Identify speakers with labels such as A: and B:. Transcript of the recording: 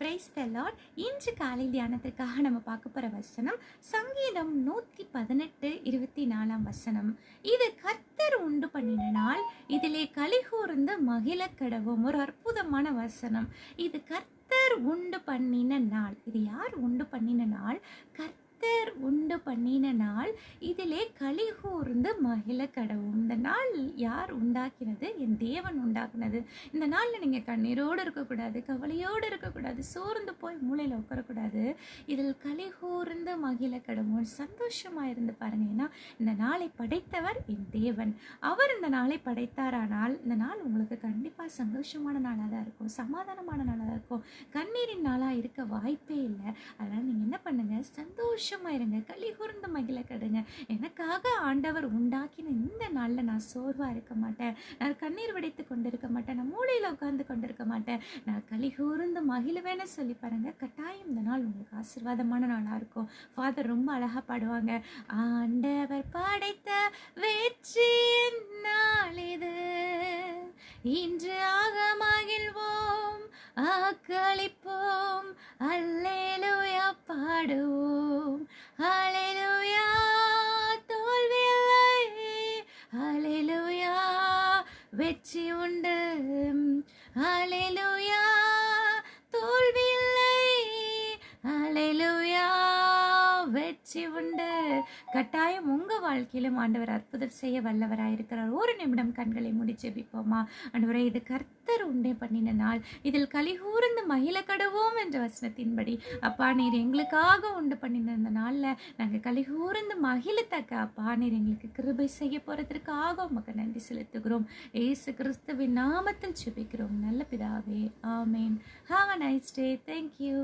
A: Praise the Lord இன்று காலை தியானத்திற்காக நம்ம பார்க்க போகிற வசனம் சங்கீதம் நூற்றி பதினெட்டு இருபத்தி நாலாம் வசனம். இது கர்த்தர் உண்டு பண்ணின நாள் இதிலே கலிகூர்ந்து மகிழ கடவும். ஒரு அற்புதமான வசனம். இது கர்த்தர் உண்டு பண்ணின நாள். இது யார் உண்டு பண்ணின நாள்? கர்த்தர் உண்டு பண்ணின நாள். இது கலிகூர்ந்து மகிழ கடவும் இந்த நாள் யார் உண்டாக்கினது? என் தேவன் உண்டாக்குனது. இந்த நாளில் நீங்கள் கண்ணீரோடு இருக்கக்கூடாது கவலையோடு இருக்கக்கூடாது சோர்ந்து போய் மூளையில் உட்காரக்கூடாது. இதில் கலிகூர்ந்து மகிழ கடவும் சந்தோஷமாக இருந்து பாருங்க. ஏன்னா இந்த நாளை படைத்தவர் என் தேவன். அவர் இந்த நாளை படைத்தாரானால் இந்த நாள் உங்களுக்கு கண்டிப்பாக சந்தோஷமான நாளாக தான் இருக்கும். சமாதானமான நாளாக தான் இருக்கும். கண்ணீரின் நாளாக இருக்க வாய்ப்பே இல்லை. அதனால் நீங்கள் என்ன பண்ணுங்கள் சந்தோஷமாக இருங்க. களி கூர்ந்து மைண்டில் கடுங்க. எனக்காக ஆண்டவர் உண்டாக்கின இந்த நாளில் நான் சோர்வாக இருக்க மாட்டேன். நான் கண்ணீர் வடித்து கொண்டிருக்க மாட்டேன். நான் மூளையில் உட்காந்து கொண்டிருக்க மாட்டேன். நான் களி கூர்ந்து மகிழுவேன்னு சொல்லி பாருங்க. கட்டாயம் இந்த நாள் உங்களுக்கு ஆசீர்வாதமான நாளாக இருக்கும். ஃபாதர் ரொம்ப அழகாக பாடுவாங்க. ஆண்டவர் படைத்த வெற்றி நாள் இது. இன்று ஆக மகிழ்வோம். ஆக்களிப்போம். அல்லேலூயா பாடுவோம். வெற்றி உண்டு வெற்றி உண்டு. கட்டாயம் உங்க வாழ்க்கையிலும் ஆண்டவர் அற்புதம் செய்ய வல்லவராக இருக்கிறார். ஒரு நிமிடம் கண்களை முடிச்சு ஜெபிப்போமா? ஆண்டவரே இது கர்த்தர் உண்டே பண்ணின நாள். இதில் கலிகூர்ந்து மகிழ கடவோம் என்ற வசனத்தின்படி அப்பா நீர் எங்களுக்காக உண்டு பண்ணின இந்த நாளில் நாங்கள் கலிகூர்ந்து மகிழத்தக்க அப்பா. நீர் எங்களுக்கு கிருபை செய்ய போகிறதுக்காக உமக்கு நன்றி செலுத்துகிறோம். ஏசு கிறிஸ்துவின் நாமத்தில் ஜெபிக்கிறோம். நல்ல பிதாவே ஆமேன். Have a nice day thank you